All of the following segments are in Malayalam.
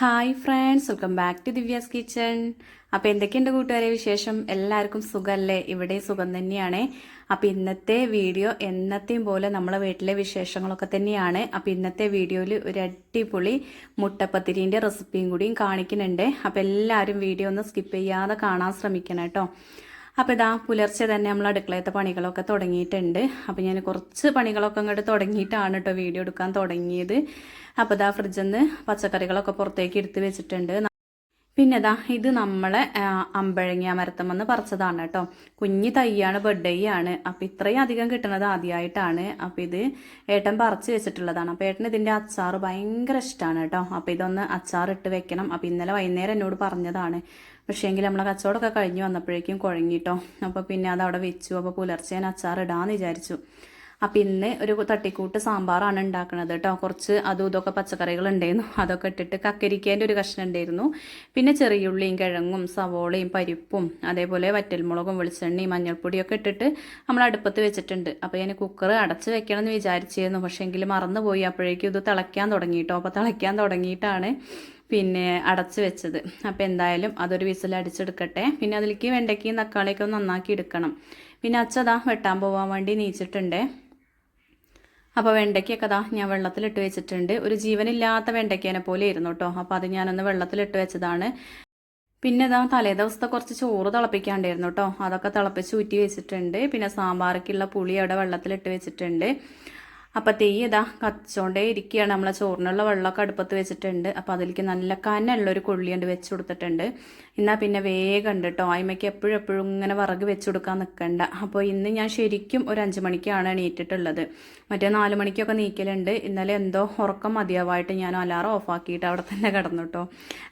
Hi friends welcome back to Divya's kitchen. അപ്പോൾ എന്തൊക്കെയുണ്ട് കൂട്ടുകാരെ വിശേഷം? എല്ലാവർക്കും സുഖമല്ലേ ഇവിടെ സുഖം തന്നെയാണ്. അപ്പോൾ ഇന്നത്തെ വീഡിയോ എന്നത്തെയും പോലെ നമ്മളെ വീട്ടിലെ വിശേഷങ്ങളൊക്കെ തന്നെയാണ്. അപ്പോൾ ഇന്നത്തെ വീഡിയോയിൽ ഒരു അടിപൊളി മുട്ടപ്പത്തിരിന്റെ റെസിപ്പിയും കൂടിയും കാണിക്കുന്നുണ്ട്. അപ്പോൾ എല്ലാവരും വീഡിയോ ഒന്ന് സ്കിപ്പ് ചെയ്യാതെ കാണാൻ ശ്രമിക്കണം കേട്ടോ. അപ്പോൾ ഇതാ പുലർച്ചെ തന്നെ നമ്മൾ അടുക്കളയത്തെ പണികളൊക്കെ തുടങ്ങിയിട്ടുണ്ട്. അപ്പോൾ ഞാൻ കുറച്ച് പണികളൊക്കെ അങ്ങോട്ട് തുടങ്ങിയിട്ടാണ് കേട്ടോ വീഡിയോ എടുക്കാൻ തുടങ്ങിയത്. അപ്പോൾ ഇതാ ഫ്രിഡ്ജിൽ നിന്ന് പച്ചക്കറികളൊക്കെ പുറത്തേക്ക് എടുത്ത് വെച്ചിട്ടുണ്ട്. പിന്നെ ഇതാ ഇത് നമ്മളെ അമ്പഴങ്ങിയ മരത്തം വന്ന് പറിച്ചതാണ് കേട്ടോ. കുഞ്ഞു തൈയാണ് ആണ്. അപ്പം ഇത്രയും അധികം കിട്ടുന്നത് ആദ്യമായിട്ടാണ് അപ്പം ഇത് ഏട്ടൻ പറിച്ച് വെച്ചിട്ടുള്ളതാണ്. അപ്പം ഏട്ടൻ ഇതിന്റെ അച്ചാർ ഭയങ്കര ഇഷ്ടമാണ് കേട്ടോ. അപ്പം ഇതൊന്ന് അച്ചാർ ഇട്ട് വെക്കണം. അപ്പം ഇന്നലെ വൈകുന്നേരം എന്നോട് പറഞ്ഞതാണ്. പക്ഷേ എങ്കിൽ നമ്മളെ കച്ചവടമൊക്കെ കഴിഞ്ഞ് വന്നപ്പോഴേക്കും കുഴങ്ങിട്ടോ. അപ്പോൾ പിന്നെ അത് അവിടെ വെച്ചു. അപ്പോൾ പുലർച്ചെ ഞാൻ അച്ചാർ ഇടാമെന്ന് വിചാരിച്ചു. അപ്പം ഇന്ന് ഒരു തട്ടിക്കൂട്ട് സാമ്പാറാണ് ഉണ്ടാക്കുന്നത് കേട്ടോ കുറച്ച് അതും ഇതൊക്കെ പച്ചക്കറികൾ ഉണ്ടായിരുന്നു അതൊക്കെ ഇട്ടിട്ട് കക്കരിക്കേന്റെ ഒരു കഷ്ണം ഉണ്ടായിരുന്നു. പിന്നെ ചെറിയുള്ളിയും കിഴങ്ങും സവോളയും പരിപ്പും അതേപോലെ വറ്റൽമുളകും വെളിച്ചെണ്ണയും മഞ്ഞൾപ്പൊടിയൊക്കെ ഇട്ടിട്ട് നമ്മൾ അടുപ്പത്ത് വെച്ചിട്ടുണ്ട്. അപ്പോൾ ഞാൻ കുക്കർ അടച്ച് വെക്കണം എന്ന് വിചാരിച്ചിരുന്നു പക്ഷേ എങ്കിൽ മറന്നുപോയി. അപ്പോഴേക്കും ഇത് തിളയ്ക്കാൻ തുടങ്ങി കേട്ടോ അപ്പോൾ തിളയ്ക്കാൻ തുടങ്ങിയിട്ടാണ് പിന്നെ അടച്ച് വെച്ചത്. അപ്പോൾ എന്തായാലും അതൊരു വിസിൽ അടിച്ചെടുക്കട്ടെ. പിന്നെ അതിലേക്ക് വെണ്ടയ്ക്കയും തക്കാളിയൊക്കെ നന്നാക്കി എടുക്കണം. പിന്നെ അച്ഛതാ വെട്ടാൻ പോകാൻ വേണ്ടി നീച്ചിട്ടുണ്ട്. അപ്പോൾ വെണ്ടയ്ക്കൊക്കെ അതാ ഞാൻ വെള്ളത്തിലിട്ട് വെച്ചിട്ടുണ്ട്. ഒരു ജീവനില്ലാത്ത വെണ്ടയ്ക്കേനെ പോലെ ഇരുന്നു കേട്ടോ അപ്പോൾ അത് ഞാനൊന്ന് വെള്ളത്തിലിട്ട് വെച്ചതാണ്. പിന്നെ ഇതാ തലേ ദിവസത്തെ കുറച്ച് ചോറ് തിളപ്പിക്കാണ്ടായിരുന്നു കേട്ടോ അതൊക്കെ തിളപ്പിച്ച് ഊറ്റി വെച്ചിട്ടുണ്ട്. പിന്നെ സാമ്പാറൊക്കെയുള്ള പുളി അവിടെ വെള്ളത്തിലിട്ട് വെച്ചിട്ടുണ്ട്. അപ്പം തീ ഇതാ കച്ചോണ്ടേ ഇരിക്കുകയാണ് നമ്മളെ ചോറിനുള്ള വെള്ളമൊക്കെ അടുപ്പത്ത് വെച്ചിട്ടുണ്ട്. അപ്പോൾ അതിലേക്ക് നല്ല കനുള്ളൊരു കൊള്ളിയുണ്ട് വെച്ച് കൊടുത്തിട്ടുണ്ട്. എന്നാൽ പിന്നെ വേഗം ഉണ്ട് കേട്ടോ ആയ്മയ്ക്ക് എപ്പോഴും എപ്പോഴും ഇങ്ങനെ വിറക് വെച്ച് കൊടുക്കാൻ നിൽക്കണ്ട അപ്പോൾ ഇന്ന് ഞാൻ ശരിക്കും ഒരു അഞ്ച് മണിക്കാണ് എണീറ്റിട്ടുള്ളത്. മറ്റേ നാല് മണിക്കൊക്കെ നീക്കലുണ്ട്. ഇന്നലെ എന്തോ ഉറക്കം മതിയാവായിട്ട് ഞാൻ അലാറം ഓഫാക്കിയിട്ട് അവിടെ തന്നെ കിടന്നു കേട്ടോ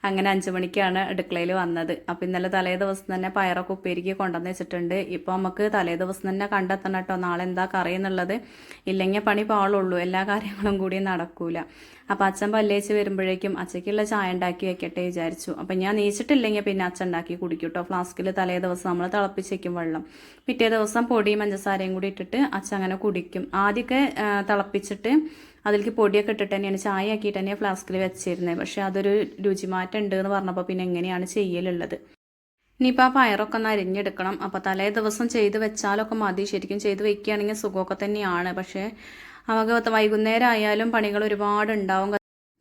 അങ്ങനെ അഞ്ച് മണിക്കാണ് അടുക്കളയിൽ വന്നത്. അപ്പോൾ ഇന്നലെ തലേ ദിവസം തന്നെ പയറൊക്കെ ഉപ്പേരിക്ക് കൊണ്ടുവന്ന് വെച്ചിട്ടുണ്ട്. ഇപ്പോൾ നമുക്ക് തലേ ദിവസം തന്നെ കണ്ടെത്തണം കേട്ടോ നാളെ എന്താ കറി എന്നുള്ളത്. ഇല്ലെങ്കിൽ പണി പാളുള്ളൂ. എല്ലാ കാര്യങ്ങളും കൂടി നടക്കൂല. അപ്പം അച്ഛൻ പല്ലേച്ച് വരുമ്പോഴേക്കും അച്ഛയ്ക്കുള്ള ചായ ഉണ്ടാക്കി വെക്കട്ടെ വിചാരിച്ചു. അപ്പം ഞാൻ നീച്ചിട്ടില്ലെങ്കിൽ പിന്നെ അച്ഛൻ ഉണ്ടാക്കി കുടിക്കും കേട്ടോ ഫ്ലാസ്കിൽ തലേ ദിവസം നമ്മൾ തിളപ്പിച്ച് വെക്കും വെള്ളം. പിറ്റേ ദിവസം പൊടിയും പഞ്ചസാരയും കൂടി ഇട്ടിട്ട് അച്ഛൻ അങ്ങനെ കുടിക്കും. ആദ്യമൊക്കെ തിളപ്പിച്ചിട്ട് അതിലേക്ക് പൊടിയൊക്കെ ഇട്ടിട്ട് തന്നെയാണ് ചായ ആക്കിയിട്ട് തന്നെയാണ് ഫ്ലാസ്കിൽ വെച്ചിരുന്നത്. പക്ഷേ അതൊരു രുചിമാറ്റം ഉണ്ട് എന്ന് പറഞ്ഞപ്പോൾ പിന്നെ എങ്ങനെയാണ് ചെയ്യലുള്ളത്? ഇനിയിപ്പോൾ ആ പയറൊക്കെ ഒന്ന് അരിഞ്ഞെടുക്കണം. അപ്പോൾ തലേ ദിവസം ചെയ്ത് വെച്ചാലൊക്കെ മതി. ശരിക്കും ചെയ്ത് വെക്കുകയാണെങ്കിൽ സുഖമൊക്കെ തന്നെയാണ്. പക്ഷേ അവക്ക് വൈകുന്നേരം ആയാലും പണികൾ ഒരുപാട്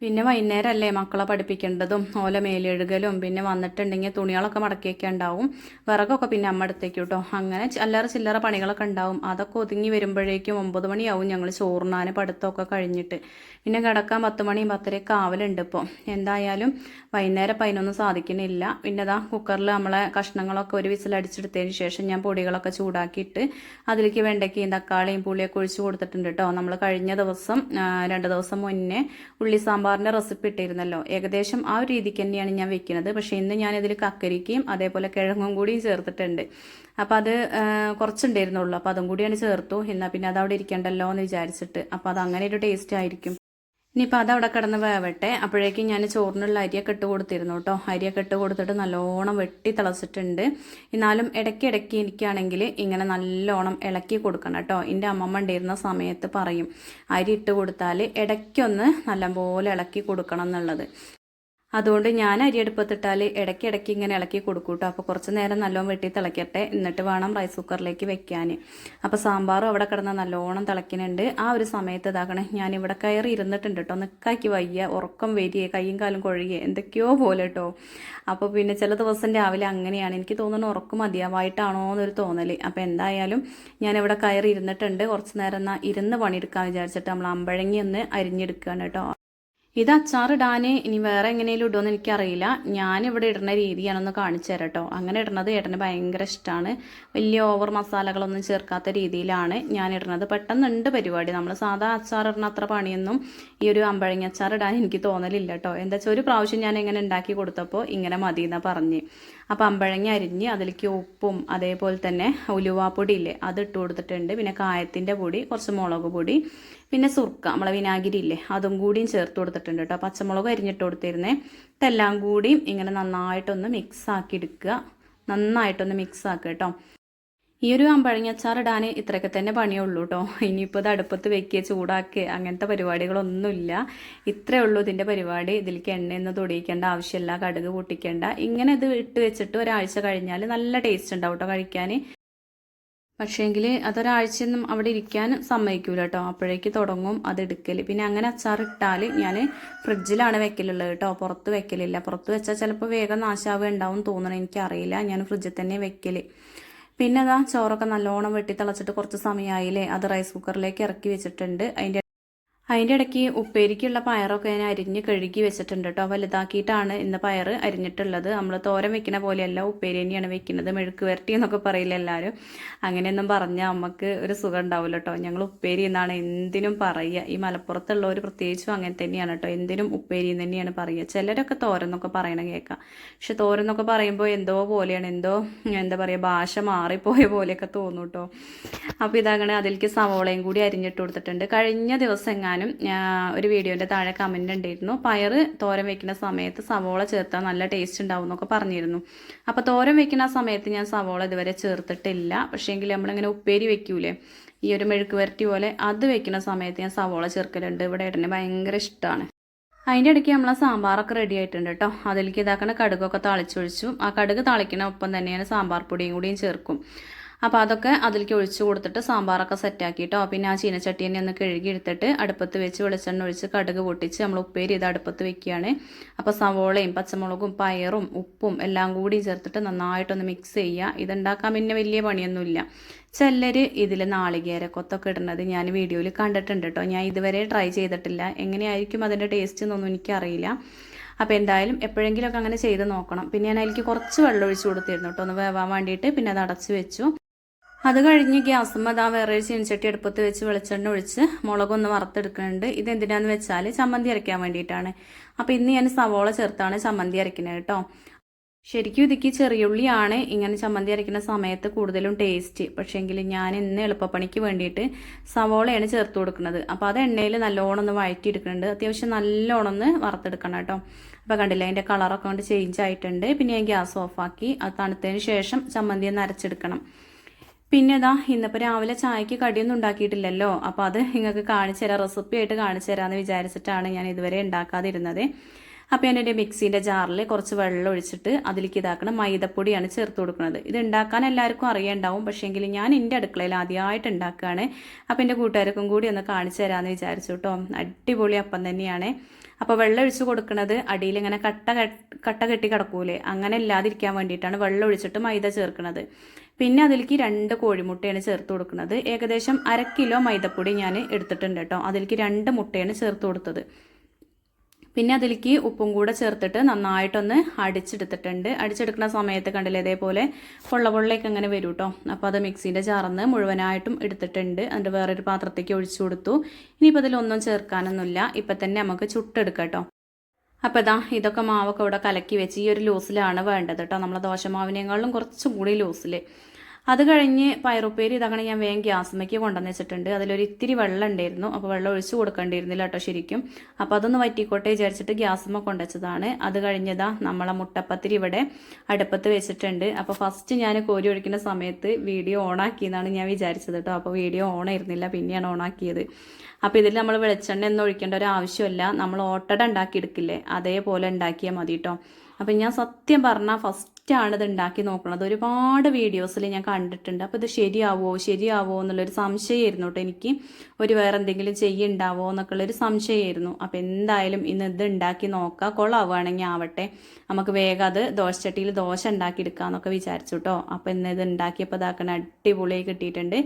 പിന്നെ വൈകുന്നേരമല്ലേ മക്കളെ പഠിപ്പിക്കേണ്ടതും? ഓല മേലെഴുകലും പിന്നെ വന്നിട്ടുണ്ടെങ്കിൽ തുണികളൊക്കെ മടക്കിയൊക്കെ ഉണ്ടാവും. വിറകൊക്കെ പിന്നെ അമ്മ അടുത്തേക്ക് കേട്ടോ അങ്ങനെ അല്ലറ ചില്ലറ പണികളൊക്കെ ഉണ്ടാവും. അതൊക്കെ ഒതുങ്ങി വരുമ്പോഴേക്കും ഒമ്പത് മണിയാവും ഞങ്ങൾ ചോറിനാന് പഠിത്തമൊക്കെ കഴിഞ്ഞിട്ട്. പിന്നെ കിടക്കാൻ പത്ത് മണി പത്തരയൊക്കെ ആവലുണ്ട് ഇപ്പോൾ എന്തായാലും വൈകുന്നേരം പതിനൊന്നും സാധിക്കുന്നില്ല. പിന്നെ അതാ കുക്കറിൽ നമ്മളെ കഷ്ണങ്ങളൊക്കെ ഒരു വിസിലടിച്ചെടുത്തതിന് ശേഷം ഞാൻ പൊടികളൊക്കെ ചൂടാക്കിയിട്ട് അതിലേക്ക് വെണ്ടയ്ക്കയും തക്കാളിയും പുളിയൊക്കെ ഒഴിച്ച് കൊടുത്തിട്ടുണ്ട് കേട്ടോ. നമ്മൾ കഴിഞ്ഞ ദിവസം രണ്ട് ദിവസം മുന്നേ ഉള്ളി സാമ്പാറിന്റെ റെസിപ്പി ഇട്ടിരുന്നല്ലോ. ഏകദേശം ആ ഒരു രീതിക്ക് തന്നെയാണ് ഞാൻ വെക്കുന്നത്. പക്ഷേ ഇന്ന് ഞാൻ ഞാനിതിൽ കക്കരിക്കയും അതേപോലെ കിഴങ്ങും കൂടി ചേർത്തിട്ടുണ്ട്. അപ്പോൾ അത് കുറച്ചുണ്ടായിരുന്നുള്ളൂ. അപ്പോൾ അതും കൂടിയാണ് ചേർത്തു. എന്നാൽ പിന്നെ അത് അവിടെ ഇരിക്കണ്ടല്ലോ എന്ന് വിചാരിച്ചിട്ട്. അപ്പോൾ അത് അങ്ങനെ ഒരു ടേസ്റ്റ് ആയിരിക്കും. ഇനിയിപ്പോൾ അത് അവിടെ കിടന്ന് വേവട്ടെ. അപ്പോഴേക്കും ഞാൻ ചോറിനുള്ള അരിയൊക്കെ ഇട്ട് കൊടുത്തിരുന്നു കേട്ടോ. അരിയൊക്കെ ഇട്ട് കൊടുത്തിട്ട് നല്ലോണം വെട്ടി തിളച്ചിട്ടുണ്ട്. എന്നാലും ഇടയ്ക്ക് ഇടയ്ക്ക് എനിക്കാണെങ്കിൽ ഇങ്ങനെ നല്ലോണം ഇളക്കി കൊടുക്കണം കേട്ടോ. എന്റെ അമ്മമ്മ ഉണ്ടായിരുന്ന സമയത്ത് പറയും അരി ഇട്ട് കൊടുത്താൽ ഇടയ്ക്കൊന്ന് നല്ലപോലെ ഇളക്കി കൊടുക്കണം എന്നുള്ളത്. അതുകൊണ്ട് ഞാൻ അരിയെടുപ്പത്തിട്ടാൽ ഇടയ്ക്കിടയ്ക്ക് ഇങ്ങനെ ഇളക്കി കൊടുക്കൂട്ടോ അപ്പോൾ കുറച്ച് നേരം നല്ലോണം വെട്ടി തിളക്കട്ടെ. എന്നിട്ട് വേണം റൈസ് കുക്കറിലേക്ക് വെക്കാൻ അപ്പോൾ സാമ്പാറും അവിടെ കിടന്ന് നല്ലോണം തിളയ്ക്കുന്നുണ്ട്. ആ ഒരു സമയത്ത് ഇതാക്കണേ ഞാൻ ഇവിടെ കയറി ഇരുന്നിട്ടുണ്ട് കേട്ടോ നിക്കാക്കി വയ്യ. ഉറക്കം വരികയെ കയ്യും കാലും കൊഴുകയെ എന്തൊക്കെയോ പോലെ കേട്ടോ അപ്പോൾ പിന്നെ ചില ദിവസം രാവിലെ അങ്ങനെയാണ്. എനിക്ക് തോന്നുന്നു ഉറക്കം മതിയാവായിട്ടാണോ എന്നൊരു തോന്നൽ അപ്പോൾ എന്തായാലും ഞാൻ ഇവിടെ കയറി ഇരുന്നിട്ടുണ്ട്. കുറച്ച് നേരം ഇരുന്ന് പണിയെടുക്കാൻ വിചാരിച്ചിട്ട് നമ്മൾ അമ്പഴങ്ങി ഒന്ന് അരിഞ്ഞെടുക്കുകയാണ് കേട്ടോ ഇത് അച്ചാറിടാൻ ഇനി വേറെ എങ്ങനെയും ഇടുമെന്ന് എനിക്കറിയില്ല. ഞാനിവിടെ ഇടുന്ന രീതിയാണൊന്ന് കാണിച്ചു തരാം കേട്ടോ അങ്ങനെ ഇടുന്നത് ഏട്ടന് ഭയങ്കര ഇഷ്ടമാണ് വലിയ ഓവർ മസാലകളൊന്നും ചേർക്കാത്ത രീതിയിലാണ് ഞാൻ ഇടുന്നത്. പെട്ടെന്നുണ്ട് പരിപാടി. നമ്മൾ സാധാ അച്ചാർ ഇടുന്ന അത്ര പണിയൊന്നും ഈ ഒരു അമ്പഴങ്ങ അച്ചാർ ഇടാൻ എനിക്ക് തോന്നലില്ല കേട്ടോ എന്താ വെച്ചാൽ ഒരു പ്രാവശ്യം ഞാൻ ഇങ്ങനെ ഉണ്ടാക്കി കൊടുത്തപ്പോൾ ഇങ്ങനെ മതി എന്നാ പറഞ്ഞ്. അപ്പോൾ അമ്പഴങ്ങ അരിഞ്ഞ് അതിലേക്ക് ഉപ്പും അതേപോലെ തന്നെ ഉലുവാപ്പൊടി ഇല്ലേ അത് ഇട്ട് കൊടുത്തിട്ടുണ്ട്. പിന്നെ കായത്തിന്റെ പൊടി കുറച്ച് മുളക് പൊടി പിന്നെ സുർക്ക നമ്മളെ വിനാഗിരി ഇല്ലേ അതും കൂടിയും ചേർത്ത് കൊടുത്തിട്ടുണ്ട് കേട്ടോ. പച്ചമുളക് അരിഞ്ഞിട്ട് കൊടുത്തിരുന്നേ. ഇതെല്ലാം കൂടിയും ഇങ്ങനെ നന്നായിട്ടൊന്ന് മിക്സ് ആക്കി എടുക്കുക. നന്നായിട്ടൊന്ന് മിക്സ് ആക്കുക കേട്ടോ. ഈ ഒരു അമ്പഴങ്ങ അച്ചാർ ഇത്രയൊക്കെ തന്നെ പണിയുള്ളൂ കേട്ടോ ഇനിയിപ്പോൾ ഇത് അടുപ്പത്ത് വെക്കുക ചൂടാക്കുക അങ്ങനത്തെ പരിപാടികളൊന്നുമില്ല. ഇത്രയേ ഉള്ളൂ ഇതിന്റെ പരിപാടി. ഇതിലേക്ക് എണ്ണയൊന്നും തൊടിയിക്കേണ്ട ആവശ്യമില്ല കടുക് പൊട്ടിക്കേണ്ട. ഇങ്ങനെ ഇത് ഇട്ട് വെച്ചിട്ട് ഒരാഴ്ച കഴിഞ്ഞാൽ നല്ല ടേസ്റ്റ് ഉണ്ടാവും കേട്ടോ കഴിക്കാൻ പക്ഷേങ്കിൽ അതൊരാഴ്ചയൊന്നും അവിടെ ഇരിക്കാൻ സമ്മതിക്കൂല കേട്ടോ അപ്പോഴേക്ക് തുടങ്ങും അത് എടുക്കൽ പിന്നെ അങ്ങനെ അച്ചാർ ഇട്ടാൽ ഞാൻ ഫ്രിഡ്ജിലാണ് വെക്കലുള്ളത് കേട്ടോ പുറത്ത് വെക്കലില്ല. പുറത്ത് വെച്ചാൽ ചിലപ്പോൾ വേഗം നാശാവുക ഉണ്ടാവും തോന്നണം. എനിക്കറിയില്ല. ഞാൻ ഫ്രിഡ്ജിൽ തന്നെ വെക്കൽ പിന്നെ അതാ ചോറൊക്കെ നല്ലോണം വെട്ടി തിളച്ചിട്ട് കുറച്ച് സമയമായില്ലേ അത് റൈസ് കുക്കറിലേക്ക് ഇറക്കി വെച്ചിട്ടുണ്ട്. അതിന്റെ അതിന്റെ ഇടയ്ക്ക് ഉപ്പേരിക്കുള്ള പയറൊക്കെ ഞാൻ അരിഞ്ഞ് കഴുകി വെച്ചിട്ടുണ്ട് കേട്ടോ വലുതാക്കിയിട്ടാണ് ഇന്ന് പയർ അരിഞ്ഞിട്ടുള്ളത്. നമ്മൾ തോരൻ വെക്കുന്ന പോലെയല്ല ഉപ്പേരി തന്നെയാണ് വെക്കുന്നത്. മെഴുക്ക് വരട്ടി എന്നൊക്കെ പറയില്ല എല്ലാവരും അങ്ങനെയൊന്നും പറഞ്ഞാൽ നമുക്ക് ഒരു സുഖം ഉണ്ടാവില്ല കേട്ടോ ഞങ്ങൾ ഉപ്പേരി എന്നാണ് എന്തിനും പറയുക. ഈ മലപ്പുറത്തുള്ളവർ പ്രത്യേകിച്ചും അങ്ങനെ തന്നെയാണ് കേട്ടോ എന്തിനും ഉപ്പേരി എന്ന് തന്നെയാണ് പറയുക. ചിലരൊക്കെ തോരൻ എന്നൊക്കെ പറയണ കേൾക്കാം പക്ഷെ തോരൻ എന്നൊക്കെ പറയുമ്പോൾ എന്തോ പോലെയാണ്. എന്തോ എന്താ പറയുക ഭാഷ മാറിപ്പോയ പോലെയൊക്കെ തോന്നും കേട്ടോ അപ്പോൾ ഇതങ്ങനെ അതിലേക്ക് സവോളയും കൂടി അരിഞ്ഞിട്ട് കൊടുത്തിട്ടുണ്ട്. കഴിഞ്ഞ ദിവസം ഒരു വീഡിയോന്റെ താഴെ കമന്റ് ഉണ്ടായിരുന്നു പയർ തോരൻ വെക്കുന്ന സമയത്ത് സവോള ചേർത്താൽ നല്ല ടേസ്റ്റ് ഉണ്ടാവും എന്നൊക്കെ പറഞ്ഞിരുന്നു. അപ്പോൾ തോരൻ വെക്കുന്ന സമയത്ത് ഞാൻ സവോള ഇതുവരെ ചേർത്തിട്ടില്ല. പക്ഷേങ്കിൽ നമ്മളിങ്ങനെ ഉപ്പേരി വെക്കൂലേ? ഈ ഒരു മെഴുക്ക് വരട്ടി പോലെ അത് വെക്കുന്ന സമയത്ത് ഞാൻ സവോള ചേർക്കലുണ്ട്. ഇവിടെ ഏട്ടന് ഭയങ്കര ഇഷ്ടമാണ് അതിന്റെ ഇടയ്ക്ക് നമ്മൾ സാമ്പാറൊക്കെ റെഡി ആയിട്ടുണ്ട് കേട്ടോ അതിലേക്ക് ഇതാക്കണ കടുകൊക്കെ താളിച്ചൊഴിച്ചു. ആ കടുക് താളിക്കണ ഒപ്പം തന്നെ ഞാൻ സാമ്പാർ പൊടിയും കൂടിയും ചേർക്കും. അപ്പോൾ അതൊക്കെ അതിലേക്ക് ഒഴിച്ച് കൊടുത്തിട്ട് സാമ്പാറൊക്കെ സെറ്റാക്കിയിട്ടോ പിന്നെ ആ ചീനച്ചട്ടി തന്നെ ഒന്ന് കഴുകി എടുത്തിട്ട് അടുപ്പത്ത് വെച്ച് വെളിച്ചെണ്ണ ഒഴിച്ച് കടുക് പൊട്ടിച്ച് നമ്മൾ ഉപ്പേരി ഇത് അടുപ്പത്ത് വെക്കുകയാണ്. അപ്പോൾ സവോളയും പച്ചമുളകും പയറും ഉപ്പും എല്ലാം കൂടി ചേർത്തിട്ട് നന്നായിട്ടൊന്ന് മിക്സ് ചെയ്യുക. ഇതുണ്ടാക്കാൻ പിന്നെ വലിയ പണിയൊന്നുമില്ല. ചിലർ ഇതിൽ നാളികേരക്കൊത്തൊക്കെ ഇടുന്നത് ഞാൻ വീഡിയോയിൽ കണ്ടിട്ടുണ്ട് കേട്ടോ. ഞാൻ ഇതുവരെ ട്രൈ ചെയ്തിട്ടില്ല. എങ്ങനെയായിരിക്കും അതിന്റെ ടേസ്റ്റ് എന്നൊന്നും എനിക്കറിയില്ല. അപ്പോൾ എന്തായാലും എപ്പോഴെങ്കിലുമൊക്കെ അങ്ങനെ ചെയ്ത് നോക്കണം. പിന്നെ ഞാൻ അതിലേക്ക് കുറച്ച് വെള്ളം ഒഴിച്ച് കൊടുത്തിരുന്നു കേട്ടോ. ഒന്ന് വേവാൻ വേണ്ടിയിട്ട് പിന്നെ അത് അടച്ച് വെച്ചു. അത് കഴിഞ്ഞ് ഗ്യാസും അതാ വേറെ ഒരു ചീനച്ചട്ടി അടുപ്പത്ത് വെച്ച് വെളിച്ചെണ്ണ ഒഴിച്ച് മുളകൊന്ന് വറുത്തെടുക്കുന്നുണ്ട്. ഇത് എന്തിനാന്ന് വെച്ചാൽ ചമ്മന്തി അരയ്ക്കാൻ വേണ്ടിയിട്ടാണ്. അപ്പോൾ ഇന്ന് ഞാൻ സവോള ചേർത്താണ് ചമ്മന്തി അരയ്ക്കുന്നത് കേട്ടോ. ശരിക്കും ഇതിക്ക് ചെറിയുള്ളിയാണ് ഇങ്ങനെ ചമ്മന്തി അരയ്ക്കുന്ന സമയത്ത് കൂടുതലും ടേസ്റ്റ് പക്ഷേങ്കിൽ ഞാൻ ഇന്ന് എളുപ്പപ്പണിക്ക് വേണ്ടിയിട്ട് സവോളയാണ് ചേർത്ത് കൊടുക്കുന്നത്. അപ്പോൾ അത് എണ്ണയിൽ നല്ലോണം ഒന്ന് വഴറ്റിയെടുക്കുന്നുണ്ട്. അത്യാവശ്യം നല്ലോണം ഒന്ന് വറുത്തെടുക്കണം കേട്ടോ. അപ്പോൾ കണ്ടില്ല അതിന്റെ കളറൊക്കെ കൊണ്ട് ചേഞ്ച് ആയിട്ടുണ്ട്. പിന്നെ ഞാൻ ഗ്യാസ് ഓഫാക്കി അത് തണുത്തതിന് ശേഷം ചമ്മന്തി ഒന്ന് അരച്ചെടുക്കണം. പിന്നെ ഇതാ ഇന്നിപ്പോൾ രാവിലെ ചായക്ക് കടിയൊന്നും ഉണ്ടാക്കിയിട്ടില്ലല്ലോ. അപ്പോൾ അത് നിങ്ങൾക്ക് കാണിച്ചു തരാം റെസിപ്പി ആയിട്ട് കാണിച്ചു തരാമെന്ന് വിചാരിച്ചിട്ടാണ് ഞാൻ ഇതുവരെ ഉണ്ടാക്കാതിരുന്നത്. അപ്പോൾ ഞാൻ എന്റെ മിക്സീന്റെ ജാറിൽ കുറച്ച് വെള്ളം ഒഴിച്ചിട്ട് അതിലേക്ക് ഇതാക്കണം മൈദപ്പൊടിയാണ് ചേർത്ത് കൊടുക്കുന്നത്. ഇത് ഉണ്ടാക്കാൻ എല്ലാവർക്കും അറിയണ്ടാവും പക്ഷേങ്കിൽ ഞാൻ എന്റെ അടുക്കളയിൽ ആദ്യമായിട്ട് ഉണ്ടാക്കുകയാണ്. അപ്പോൾ എന്റെ കൂട്ടുകാർക്കും കൂടി ഒന്ന് കാണിച്ചു തരാമെന്ന് വിചാരിച്ചു കേട്ടോ. അടിപൊളി അപ്പം തന്നെയാണ്. അപ്പോൾ വെള്ളം ഒഴിച്ച് കൊടുക്കുന്നത് അടിയിൽ ഇങ്ങനെ കട്ട കട്ട കെട്ടി കിടക്കൂലേ? അങ്ങനെ ഇല്ലാതിരിക്കാൻ വേണ്ടിയിട്ടാണ് വെള്ളം ഒഴിച്ചിട്ട് മൈദ ചേർക്കുന്നത് പിന്നെ അതിലേക്ക് രണ്ട് കോഴിമുട്ടയാണ് ചേർത്ത് കൊടുക്കുന്നത്. ഏകദേശം അര കിലോ മൈദപ്പൊടി ഞാൻ എടുത്തിട്ടുണ്ട് കേട്ടോ. അതിലേക്ക് രണ്ട് മുട്ടയാണ് ചേർത്ത് കൊടുത്തത്. പിന്നെ അതിലേക്ക് ഉപ്പും കൂടെ ചേർത്തിട്ട് നന്നായിട്ടൊന്ന് അടിച്ചെടുത്തിട്ടുണ്ട്. അടിച്ചെടുക്കുന്ന സമയത്ത് കണ്ടില്ലേ ഇതേപോലെ പൊള്ള പൊള്ളയൊക്കെ അങ്ങനെ വരും കേട്ടോ അപ്പോൾ അത് മിക്സീന്റെ ചാർന്ന് മുഴുവനായിട്ടും എടുത്തിട്ടുണ്ട്. അതിന്റെ വേറൊരു പാത്രത്തേക്ക് ഒഴിച്ചു കൊടുത്തു. ഇനിയിപ്പോൾ അതിലൊന്നും ചേർക്കാനൊന്നുമില്ല. ഇപ്പം തന്നെ നമുക്ക് ചുട്ടെടുക്കാം കേട്ടോ. അപ്പോൾ ഇതാ ഇതൊക്കെ മാവൊക്കെ ഇവിടെ കലക്കി വെച്ച് ഈ ഒരു ലൂസിലാണ് വേണ്ടത് കേട്ടോ നമ്മളെ ദോശമാവിനേക്കാളും കുറച്ചും കൂടി ലൂസിൽ അത് കഴിഞ്ഞ് പയറുപ്പേരി ഇതങ്ങനെ ഞാൻ വേഗം ഗ്യാസ്മയ്ക്ക് കൊണ്ടുവന്ന് വെച്ചിട്ടുണ്ട്. അതിലൊരു ഇത്തിരി വെള്ളം ഉണ്ടായിരുന്നു. അപ്പോൾ വെള്ളം ഒഴിച്ചു കൊടുക്കേണ്ടിയിരുന്നില്ല കേട്ടോ ശരിക്കും. അപ്പോൾ അതൊന്ന് വറ്റിക്കോട്ടെ വിചാരിച്ചിട്ട് ഗ്യാസ്മ കൊണ്ടുവച്ചതാണ്. അത് കഴിഞ്ഞതാ നമ്മളെ മുട്ടപ്പത്തിരി ഇവിടെ അടുപ്പത്ത് വെച്ചിട്ടുണ്ട്. അപ്പോൾ ഫസ്റ്റ് ഞാൻ കോരി ഒഴിക്കുന്ന സമയത്ത് വീഡിയോ ഓണാക്കിയെന്നാണ് ഞാൻ വിചാരിച്ചത് കേട്ടോ. അപ്പോൾ വീഡിയോ ഓൺ ആയിരുന്നില്ല പിന്നെയാണ് ഓണാക്കിയത്. അപ്പോൾ ഇതിൽ നമ്മൾ വെളിച്ചെണ്ണ ഒന്നും ഒഴിക്കേണ്ട ഒരു ആവശ്യമില്ല. നമ്മൾ ഓട്ടട ഉണ്ടാക്കി എടുക്കില്ലേ അതേപോലെ ഉണ്ടാക്കിയാൽ മതി കേട്ടോ. അപ്പം ഞാൻ സത്യം പറഞ്ഞാൽ ഫസ്റ്റാണ് ഇത് ഉണ്ടാക്കി നോക്കണത് ഒരുപാട് വീഡിയോസിൽ ഞാൻ കണ്ടിട്ടുണ്ട്. അപ്പോൾ ഇത് ശരിയാവോ? ശരിയാവോ എന്നുള്ളൊരു സംശയമായിരുന്നു കേട്ടോ എനിക്ക്. ഒരു വേറെ എന്തെങ്കിലും ചെയ്യുണ്ടാവോ എന്നൊക്കെയുള്ളൊരു സംശയമായിരുന്നു അപ്പോൾ എന്തായാലും ഇന്ന് ഇത് ഉണ്ടാക്കി നോക്കാം. കൊള്ളാവുകയാണെങ്കിൽ ആവട്ടെ. നമുക്ക് വേഗം അത് ദോശച്ചട്ടിയിൽ ദോശ ഉണ്ടാക്കി എടുക്കാമെന്നൊക്കെ വിചാരിച്ചു കേട്ടോ അപ്പോൾ ഇന്ന് ഇത് ഉണ്ടാക്കിയപ്പോൾ ഇതാക്കണ അടിപൊളിയായി കിട്ടിയിട്ടുണ്ട്.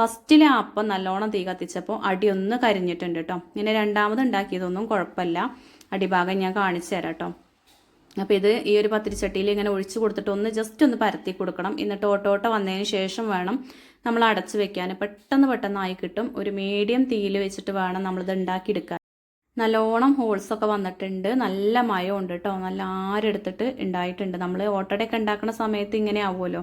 ഫസ്റ്റിലെ അപ്പം നല്ലോണം തീ കത്തിച്ചപ്പോൾ അടിയൊന്ന് കരിഞ്ഞിട്ടുണ്ട് കേട്ടോ ഇങ്ങനെ രണ്ടാമത് ഉണ്ടാക്കിയതൊന്നും കുഴപ്പമില്ല അടിഭാഗം ഞാൻ കാണിച്ചു തരാം കേട്ടോ അപ്പോൾ ഇത് ഈ ഒരു പത്തിരിച്ചട്ടിയിൽ ഇങ്ങനെ ഒഴിച്ച് കൊടുത്തിട്ട് ഒന്ന് ജസ്റ്റ് ഒന്ന് പരത്തി കൊടുക്കണം. എന്നിട്ട് ഓട്ടോട്ട വന്നതിന് ശേഷം വേണം നമ്മൾ അടച്ചു വെക്കാൻ. പെട്ടെന്ന് പെട്ടെന്ന് ആയി കിട്ടും. ഒരു മീഡിയം തീയിൽ വെച്ചിട്ട് വേണം നമ്മളിത് ഉണ്ടാക്കിയെടുക്കാൻ. നല്ലോണം ഹോൾസൊക്കെ വന്നിട്ടുണ്ട്. നല്ല മയം ഉണ്ട് കേട്ടോ നല്ല ആരെടുത്തിട്ട് ഉണ്ടായിട്ടുണ്ട്. നമ്മൾ ഓട്ടടയൊക്കെ ഉണ്ടാക്കുന്ന സമയത്ത് ഇങ്ങനെ ആവുമല്ലോ.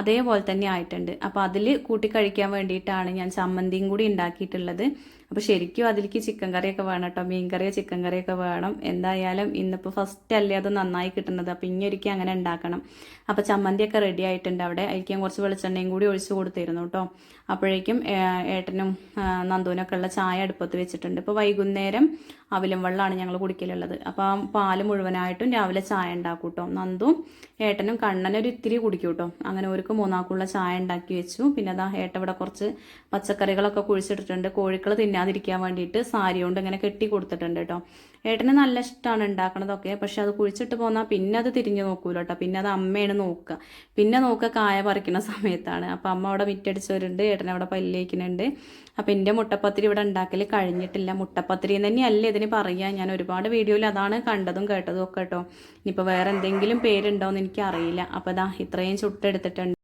അതേപോലെ തന്നെ ആയിട്ടുണ്ട്. അപ്പോൾ അതിൽ കൂട്ടി കഴിക്കാൻ വേണ്ടിയിട്ടാണ് ഞാൻ ചമ്മന്തിയും കൂടി ഉണ്ടാക്കിയിട്ടുള്ളത്. അപ്പോൾ ശരിക്കും അതിലേക്ക് ചിക്കൻ കറിയൊക്കെ വേണം കേട്ടോ മീൻ കറിയോ ചിക്കൻ കറിയൊക്കെ വേണം. എന്തായാലും ഇന്നിപ്പോൾ ഫസ്റ്റ് അല്ലേ അത് നന്നായി കിട്ടുന്നത്. അപ്പോൾ ഇനി ഒരിക്കൽ അങ്ങനെ ഉണ്ടാക്കണം. അപ്പോൾ ചമ്മന്തിയൊക്കെ റെഡി ആയിട്ടുണ്ട്. അവിടെ അതിലേക്ക് ഞാൻ കുറച്ച് വെളിച്ചെണ്ണയും കൂടി ഒഴിച്ചു കൊടുത്തിരുന്നു കേട്ടോ അപ്പോഴേക്കും ഏട്ടനും നന്ദുവിനൊക്കെ ഉള്ള ചായ അടുപ്പത്ത് വെച്ചിട്ടുണ്ട്. ഇപ്പോൾ വൈകുന്നേരം അവിലും വെള്ളമാണ് ഞങ്ങൾ കുടിക്കലുള്ളത്. അപ്പോൾ ആ പാൽ മുഴുവനായിട്ടും രാവിലെ ചായ ഉണ്ടാക്കും കേട്ടോ നന്ദും ഏട്ടനും കണ്ണനും ഒരു ഇത്തിരി കുടിക്കും കേട്ടോ അങ്ങനെ ഒരുക്ക് മൂന്നാക്കുള്ള ചായ ഉണ്ടാക്കി വെച്ചു. പിന്നെ അതാ ഏട്ടൻ ഇവിടെ കുറച്ച് പച്ചക്കറികളൊക്കെ കുഴിച്ചിട്ടിട്ടുണ്ട്. കോഴികൾ തിന്നാതിരിക്കാൻ വേണ്ടിയിട്ട് സാരി കൊണ്ട് ഇങ്ങനെ കെട്ടി കൊടുത്തിട്ടുണ്ട് കേട്ടോ. ഏട്ടന് നല്ല ഇഷ്ടമാണ് ഉണ്ടാക്കണതൊക്കെ. പക്ഷെ അത് കുഴിച്ചിട്ട് പോന്നാൽ പിന്നെ അത് തിരിഞ്ഞു നോക്കൂല കേട്ടോ. പിന്നെ അത് അമ്മയാണ് നോക്കുക. പിന്നെ നോക്കുക കായ പറിക്കുന്ന സമയത്താണ്. അപ്പം അമ്മ അവിടെ മിറ്റടിച്ചവരുണ്ട് ഏട്ടൻ അവിടെ പല്ലേക്കുന്നുണ്ട് അപ്പം എന്റെ മുട്ടപ്പത്തിരി ഇവിടെ ഉണ്ടാക്കൽ കഴിഞ്ഞിട്ടില്ല. മുട്ടപ്പത്തിരി തന്നെയല്ല ഇതിന് പറയുക ഞാൻ ഒരുപാട് വീഡിയോയിൽ അതാണ് കണ്ടതും കേട്ടതും ഒക്കെ കേട്ടോ. ഇനിയിപ്പോൾ വേറെ എന്തെങ്കിലും പേരുണ്ടോ എന്ന് എനിക്കറിയില്ല. അപ്പോൾ ഇതാ ഇത്രയും ചുട്ടെടുത്തിട്ടുണ്ട്.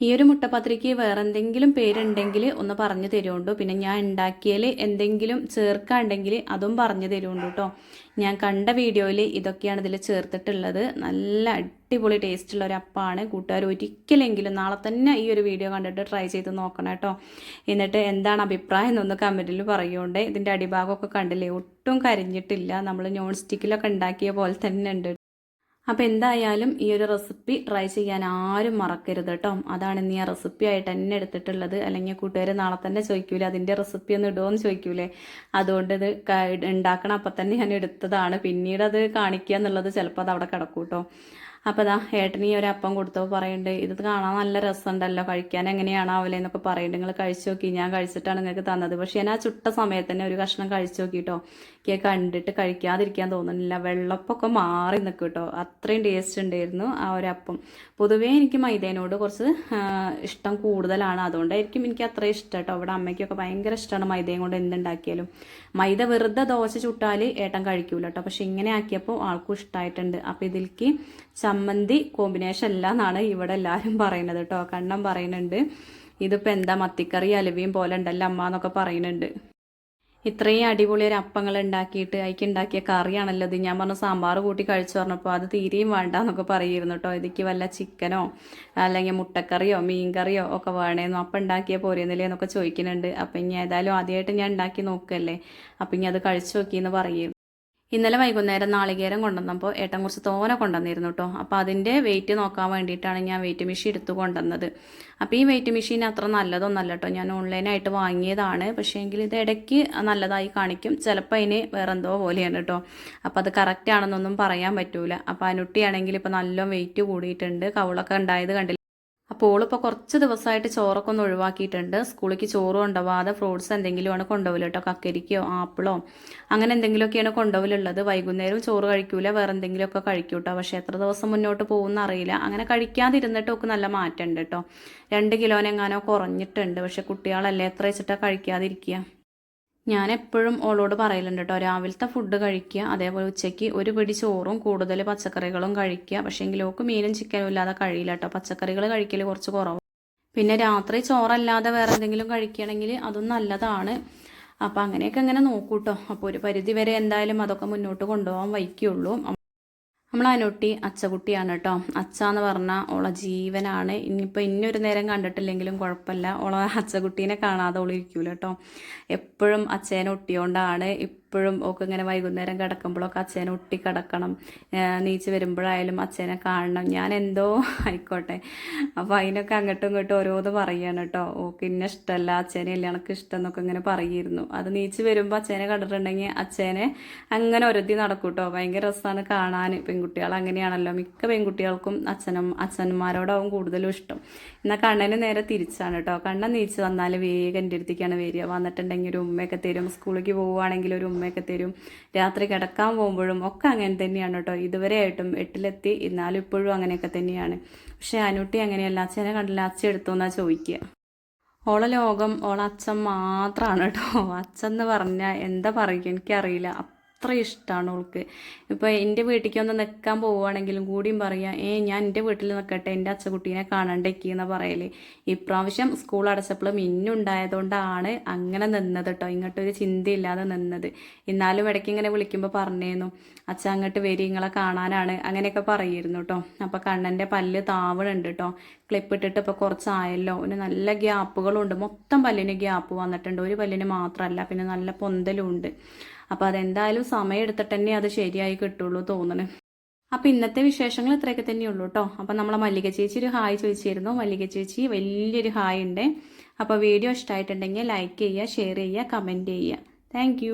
ഈ ഒരു മുട്ടപ്പത്രിക്ക് വേറെ എന്തെങ്കിലും പേരുണ്ടെങ്കിൽ ഒന്ന് പറഞ്ഞു തരുമുണ്ടോ പിന്നെ ഞാൻ ഉണ്ടാക്കിയാൽ എന്തെങ്കിലും ചേർക്കാണ്ടെങ്കിൽ അതും പറഞ്ഞു തരുമുണ്ട് കേട്ടോ ഞാൻ കണ്ട വീഡിയോയിൽ ഇതൊക്കെയാണ് ഇതിൽ ചേർത്തിട്ടുള്ളത്. നല്ല അടിപൊളി ടേസ്റ്റുള്ള ഒരു അപ്പാണ്. കൂട്ടുകാർ ഒരിക്കലെങ്കിലും നാളെ തന്നെ ഈ ഒരു വീഡിയോ കണ്ടിട്ട് ട്രൈ ചെയ്ത് നോക്കണം കേട്ടോ എന്നിട്ട് എന്താണ് അഭിപ്രായം എന്നൊന്ന് കമന്റിൽ പറയുകൊണ്ട് ഇതിന്റെ അടിഭാഗമൊക്കെ കണ്ടില്ലേ? ഒട്ടും കരിഞ്ഞിട്ടില്ല. നമ്മൾ നോൺ സ്റ്റിക്കിലൊക്കെ ഉണ്ടാക്കിയ പോലെ തന്നെ ഉണ്ട് അപ്പോൾ എന്തായാലും ഈ ഒരു റെസിപ്പി ട്രൈ ചെയ്യാൻ ആരും മറക്കരുത് കേട്ടോ അതാണ് ഇന്ന് ഞാൻ റെസിപ്പി ആയിട്ട് തന്നെ എടുത്തിട്ടുള്ളത്. അല്ലെങ്കിൽ കൂട്ടുകാർ നാളെ തന്നെ ചോദിക്കൂലേ അതിന്റെ റെസിപ്പി ഒന്ന് ഇടുമോ എന്ന് ചോദിക്കൂലേ. അതുകൊണ്ട് ഇത് ഉണ്ടാക്കണം അപ്പം തന്നെ ഞാൻ എടുത്തതാണ്. പിന്നീട് അത് കാണിക്കുക എന്നുള്ളത് ചിലപ്പോൾ അത് അവിടെ കിടക്കും കേട്ടോ അപ്പോൾ ഏട്ടന് ഈ ഒരു അപ്പം കൊടുത്തപ്പോൾ പറയുന്നുണ്ട് ഇത് കാണാൻ നല്ല രസമുണ്ടല്ലോ കഴിക്കാൻ എങ്ങനെയാണ് ആവല്ലേ എന്നൊക്കെ പറയുന്നുണ്ട് നിങ്ങൾ കഴിച്ചു നോക്കി ഞാൻ കഴിച്ചിട്ടാണ് നിങ്ങൾക്ക് തന്നത്. പക്ഷേ ഞാൻ ആ ചുട്ട സമയത്ത് തന്നെ ഒരു കഷ്ണം കഴിച്ചു നോക്കിട്ടോ എനിക്ക് കണ്ടിട്ട് കഴിക്കാതിരിക്കാൻ തോന്നുന്നില്ല. വെള്ളപ്പൊക്കെ മാറി നിൽക്കും കേട്ടോ അത്രയും ടേസ്റ്റ് ഉണ്ടായിരുന്നു ആ ഒരു അപ്പം പൊതുവേ എനിക്ക് മൈദേനോട് കുറച്ച് ഇഷ്ടം കൂടുതലാണ്. അതുകൊണ്ടായിരിക്കും എനിക്ക് അത്ര ഇഷ്ടം കേട്ടോ അവിടെ അമ്മയ്ക്കൊക്കെ ഭയങ്കര ഇഷ്ടമാണ് മൈദയും കൊണ്ട് എന്തുണ്ടാക്കിയാലും. മൈദ വെറുതെ ദോശ ചുട്ടാൽ ഏട്ടൻ കഴിക്കൂല കേട്ടോ പക്ഷെ ഇങ്ങനെ ആക്കിയപ്പോൾ ആൾക്കും ഇഷ്ടമായിട്ടുണ്ട് അപ്പം ഇതിലേക്ക് ചമ്മന്തി കോമ്പിനേഷൻ അല്ല എന്നാണ് ഇവിടെ എല്ലാവരും പറയുന്നത് കേട്ടോ കണ്ണം പറയുന്നുണ്ട്. ഇതിപ്പോൾ എന്താ മത്തിക്കറി അലുവയും പോലെ ഉണ്ടല്ലോ അമ്മ എന്നൊക്കെ പറയുന്നുണ്ട്. ഇത്രയും അടിപൊളി ഒരു അപ്പങ്ങൾ ഉണ്ടാക്കിയിട്ട് അതിക്ക് ഉണ്ടാക്കിയ കറിയാണല്ലോ ഞാൻ പറഞ്ഞ സാമ്പാർ കൂട്ടി കഴിച്ചു പറഞ്ഞപ്പോൾ അത് തീരെയും വേണ്ട എന്നൊക്കെ പറയുന്നു കേട്ടോ ഇതിക്ക് വല്ല ചിക്കനോ അല്ലെങ്കിൽ മുട്ടക്കറിയോ മീൻ കറിയോ ഒക്കെ വേണേന്നോ. അപ്പം ഉണ്ടാക്കിയ പോരുന്നില്ലേ എന്നൊക്കെ ചോദിക്കുന്നുണ്ട്. അപ്പം ഇനി ഏതായാലും ആദ്യമായിട്ട് ഞാൻ ഉണ്ടാക്കി നോക്കല്ലേ. അപ്പം ഇനി അത് കഴിച്ചു നോക്കിയെന്ന് പറയും. ഇന്നലെ വൈകുന്നേരം നാളികേരം കൊണ്ടുവന്നപ്പോൾ ഏട്ടൻ കുറച്ച് തോന കൊണ്ടുവന്നിരുന്നു കേട്ടോ അപ്പോൾ അതിന്റെ വെയിറ്റ് നോക്കാൻ വേണ്ടിയിട്ടാണ് ഞാൻ വെയിറ്റ് മെഷീൻ എടുത്ത് കൊണ്ടുവന്നത്. അപ്പോൾ ഈ വെയിറ്റ് മെഷീൻ അത്ര നല്ലതൊന്നല്ല കേട്ടോ ഞാൻ ഓൺലൈനായിട്ട് വാങ്ങിയതാണ്. പക്ഷേ എങ്കിൽ ഇത് ഇടയ്ക്ക് നല്ലതായി കാണിക്കും. ചിലപ്പോൾ അതിന് വേറെ എന്തോ പോലെയാണ് കേട്ടോ അപ്പോൾ അത് കറക്റ്റ് ആണെന്നൊന്നും പറയാൻ പറ്റൂല. അപ്പോൾ അനുട്ടിയാണെങ്കിൽ ഇപ്പോൾ നല്ല വെയിറ്റ് കൂടിയിട്ടുണ്ട്. കവളൊക്കെ ഉണ്ടായത് കണ്ടില്ല? അപ്പോൾ ഓളിപ്പോൾ കുറച്ച് ദിവസമായിട്ട് ചോറൊക്കെ ഒന്ന് ഒഴിവാക്കിയിട്ടുണ്ട്. സ്കൂളിലേക്ക് ചോറ് കൊണ്ടുപോകാതെ ഫ്രൂട്ട്സ് എന്തെങ്കിലുമാണ് കൊണ്ടുപോകില്ല കേട്ടോ. കക്കരിക്കോ ആപ്പിളോ അങ്ങനെ എന്തെങ്കിലുമൊക്കെയാണ് കൊണ്ടുപോകലുള്ളത് വൈകുന്നേരം ചോറ് കഴിക്കൂല വേറെ എന്തെങ്കിലുമൊക്കെ കഴിക്കും കേട്ടോ. പക്ഷേ എത്ര ദിവസം മുന്നോട്ട് പോകുമെന്ന് അറിയില്ല. അങ്ങനെ കഴിക്കാതിരുന്നിട്ട് ഒക്കെ നല്ല മാറ്റമുണ്ട് കേട്ടോ. രണ്ട് കിലോനെങ്ങാനോ കുറഞ്ഞിട്ടുണ്ട്. പക്ഷെ കുട്ടികളല്ലേ എത്ര വെച്ചിട്ടാണ് കഴിക്കാതിരിക്കുക? ഞാൻ എപ്പോഴും ഓളോട് പറയലുണ്ട് കേട്ടോ രാവിലത്തെ ഫുഡ് കഴിക്കുക അതേപോലെ ഉച്ചയ്ക്ക് ഒരു പിടി ചോറും കൂടുതൽ പച്ചക്കറികളും കഴിക്കുക. പക്ഷേ എങ്കിൽ ഓക്ക് മീനും ചിക്കനും ഇല്ലാതെ കഴിയില്ല കേട്ടോ പച്ചക്കറികൾ കഴിക്കൽ കുറച്ച് കുറവ്. പിന്നെ രാത്രി ചോറല്ലാതെ വേറെ എന്തെങ്കിലും കഴിക്കുകയാണെങ്കിൽ അതും നല്ലതാണ്. അപ്പോൾ അങ്ങനെയൊക്കെ അങ്ങനെ നോക്കൂട്ടോ. അപ്പോൾ ഒരു പരിധി വരെ എന്തായാലും അതൊക്കെ മുന്നോട്ട് കൊണ്ടുപോകാൻ വയ്ക്കുള്ളൂ നമ്മൾ അനുട്ടി അച്ചകുട്ടിയാണ് കേട്ടോ അച്ച എന്ന് പറഞ്ഞാൽ ഓളെ ജീവനാണ്. ഇനിയിപ്പോൾ ഇന്നൊരു നേരം കണ്ടിട്ടില്ലെങ്കിലും കുഴപ്പമില്ല. ഓളെ അച്ചകുട്ടീനെ കാണാതെ ഓളിരിക്കൂല കേട്ടോ എപ്പോഴും അച്ഛനെ ഒട്ടിയോണ്ടാണ്. ഇപ്പോഴും ഒക്കെ ഇങ്ങനെ വൈകുന്നേരം കിടക്കുമ്പോഴൊക്കെ അച്ഛനെ ഒട്ടി കിടക്കണം. നീച്ച് വരുമ്പോഴായാലും അച്ഛനെ കാണണം. ഞാൻ എന്തോ ആയിക്കോട്ടെ. അപ്പം അതിനൊക്കെ അങ്ങോട്ടും ഇങ്ങോട്ടും ഓരോന്ന് പറയാണ് കേട്ടോ ഓക്ക് ഇന്ന ഇഷ്ടമല്ല അച്ഛനെ അല്ല എനക്ക് ഇഷ്ടം എന്നൊക്കെ ഇങ്ങനെ പറയുമായിരുന്നു അത് നീച്ച് വരുമ്പോൾ അച്ഛനെ കണ്ടിട്ടുണ്ടെങ്കിൽ അച്ഛനെ അങ്ങനെ ഒരുത്തി നടക്കും കേട്ടോ ഭയങ്കര രസമാണ് കാണാൻ. പെൺകുട്ടികൾ അങ്ങനെയാണല്ലോ. മിക്ക പെൺകുട്ടികൾക്കും അച്ഛനും അച്ഛന്മാരോടാവും കൂടുതലും ഇഷ്ടം. എന്നാൽ കണ്ണന് നേരെ തിരിച്ചാണ് കേട്ടോ കണ്ണൻ നീച്ച് വന്നാൽ വേഗം എന്റെ അടുത്തേക്കാണ് വരിക. വന്നിട്ടുണ്ടെങ്കിൽ ഒരു ഉമ്മയൊക്കെ തരും. സ്കൂളിലേക്ക് പോവുകയാണെങ്കിൽ ഒരു ഉമ്മയൊക്കെ തരും. രാത്രി കിടക്കാൻ പോകുമ്പോഴും ഒക്കെ അങ്ങനെ തന്നെയാണ് കേട്ടോ. ഇതുവരെ ആയിട്ടും എട്ടിലെത്തി എന്നാലും ഇപ്പോഴും അങ്ങനെയൊക്കെ തന്നെയാണ്. പക്ഷേ അനുട്ടി അങ്ങനെയല്ല. അച്ഛനെ കണ്ടില്ല. അച്ഛൻ എടുത്തു എന്നാ ചോദിക്കുക. ഓളെ ലോകം ഓളെ അച്ഛൻ മാത്രമാണ് കേട്ടോ. അച്ഛൻ എന്ന് പറഞ്ഞാൽ എന്താ പറയുക? എനിക്കറിയില്ല. അത്ര ഇഷ്ടമാണ് അവൾക്ക് ഇപ്പോൾ എന്റെ വീട്ടിലേക്ക് ഒന്ന് നിൽക്കാൻ പോവുകയാണെങ്കിലും കൂടിയും പറയാം ഏ ഞാൻ എന്റെ വീട്ടിൽ നിൽക്കട്ടെ എന്റെ അച്ചക്കുട്ടീനെ കാണണ്ടേക്ക് എന്ന് പറയൽ. ഇപ്രാവശ്യം സ്കൂൾ അടച്ചപ്പോൾ മിന്നുണ്ടായതുകൊണ്ടാണ് അങ്ങനെ നിന്നത് കേട്ടോ ഇങ്ങോട്ടൊരു ചിന്തയില്ലാതെ നിന്നത്. എന്നാലും ഇടയ്ക്ക് ഇങ്ങനെ വിളിക്കുമ്പോൾ പറഞ്ഞേന്നു അച്ഛ അങ്ങോട്ട് വരി നിങ്ങളെ കാണാനാണ്. അങ്ങനെയൊക്കെ പറയുമായിരുന്നു കേട്ടോ അപ്പോൾ കണ്ണന്റെ പല്ല് താവണുണ്ട് കേട്ടോ ക്ലിപ്പ് ഇട്ടിട്ട് ഇപ്പോൾ കുറച്ചായല്ലോ. പിന്നെ നല്ല ഗ്യാപ്പുകളുണ്ട്. മൊത്തം പല്ലിന് ഗ്യാപ്പ് വന്നിട്ടുണ്ട്. ഒരു പല്ലിന് മാത്രമല്ല പിന്നെ നല്ല പൊന്തലും ഉണ്ട് അപ്പോൾ അതെന്തായാലും സമയം എടുത്തിട്ട് തന്നെ അത് ശരിയായി കിട്ടുള്ളൂ തോന്നണ്. അപ്പോൾ ഇന്നത്തെ വിശേഷങ്ങൾ ഇത്രയൊക്കെ തന്നെയുള്ളൂ കേട്ടോ അപ്പോൾ നമ്മളെ മല്ലിക ചേച്ചി ഒരു ഹായ് ചോദിച്ചിരുന്നു. മല്ലിക ചേച്ചി വലിയൊരു ഹായ് ഉണ്ട്. അപ്പോൾ വീഡിയോ ഇഷ്ടമായിട്ടുണ്ടെങ്കിൽ ലൈക്ക് ചെയ്യുക ഷെയർ ചെയ്യുക കമന്റ് ചെയ്യുക. താങ്ക്